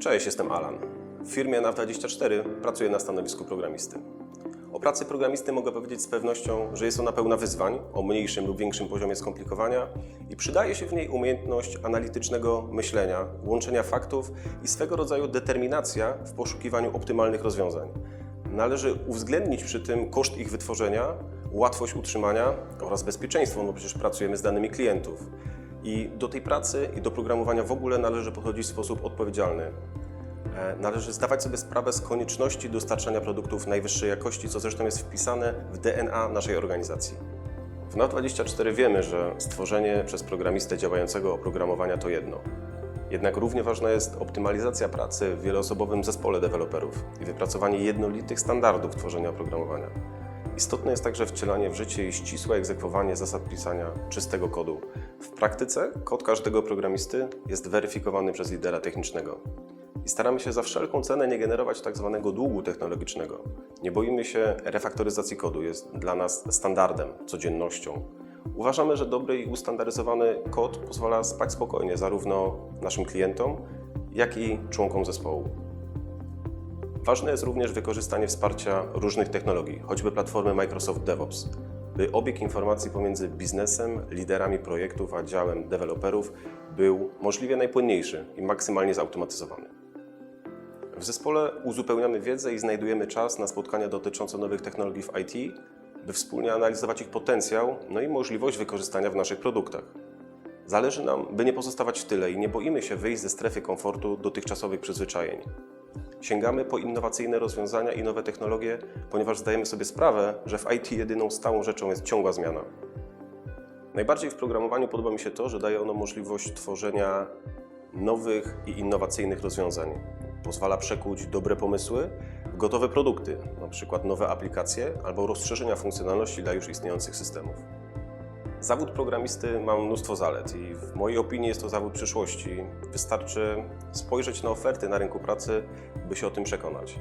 Cześć, jestem Alan. W firmie NAV24 pracuję na stanowisku programisty. O pracy programisty mogę powiedzieć z pewnością, że jest ona pełna wyzwań o mniejszym lub większym poziomie skomplikowania i przydaje się w niej umiejętność analitycznego myślenia, łączenia faktów i swego rodzaju determinacja w poszukiwaniu optymalnych rozwiązań. Należy uwzględnić przy tym koszt ich wytworzenia, łatwość utrzymania oraz bezpieczeństwo, no przecież pracujemy z danymi klientów. I do tej pracy i do programowania w ogóle należy podchodzić w sposób odpowiedzialny. E, Należy zdawać sobie sprawę z konieczności dostarczania produktów najwyższej jakości, co zresztą jest wpisane w DNA naszej organizacji. W NAV24 wiemy, że stworzenie przez programistę działającego oprogramowania to jedno. Jednak równie ważna jest optymalizacja pracy w wieloosobowym zespole deweloperów i wypracowanie jednolitych standardów tworzenia oprogramowania. Istotne jest także wcielanie w życie i ścisłe egzekwowanie zasad pisania czystego kodu. W praktyce kod każdego programisty jest weryfikowany przez lidera technicznego. I staramy się za wszelką cenę nie generować tak zwanego długu technologicznego. Nie boimy się refaktoryzacji kodu, jest dla nas standardem, codziennością. Uważamy, że dobry i ustandaryzowany kod pozwala spać spokojnie zarówno naszym klientom, jak i członkom zespołu. Ważne jest również wykorzystanie wsparcia różnych technologii, choćby platformy Microsoft DevOps, by obieg informacji pomiędzy biznesem, liderami projektów a działem deweloperów był możliwie najpłynniejszy i maksymalnie zautomatyzowany. W zespole uzupełniamy wiedzę i znajdujemy czas na spotkania dotyczące nowych technologii w IT, by wspólnie analizować ich potencjał, no i możliwość wykorzystania w naszych produktach. Zależy nam, by nie pozostawać w tyle i nie boimy się wyjść ze strefy komfortu dotychczasowych przyzwyczajeń. Sięgamy po innowacyjne rozwiązania i nowe technologie, ponieważ zdajemy sobie sprawę, że w IT jedyną stałą rzeczą jest ciągła zmiana. Najbardziej w programowaniu podoba mi się to, że daje ono możliwość tworzenia nowych i innowacyjnych rozwiązań. Pozwala przekuć dobre pomysły w gotowe produkty, np. nowe aplikacje albo rozszerzenia funkcjonalności dla już istniejących systemów. Zawód programisty ma mnóstwo zalet i w mojej opinii jest to zawód przyszłości. Wystarczy spojrzeć na oferty na rynku pracy, by się o tym przekonać.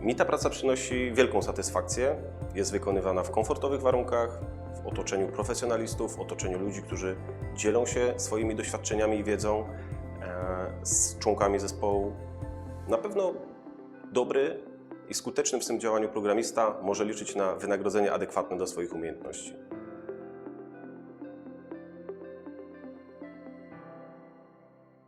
Mi ta praca przynosi wielką satysfakcję. Jest wykonywana w komfortowych warunkach, w otoczeniu profesjonalistów, w otoczeniu ludzi, którzy dzielą się swoimi doświadczeniami i wiedzą e, z członkami zespołu. Na pewno dobry i skuteczny w swym działaniu programista może liczyć na wynagrodzenie adekwatne do swoich umiejętności.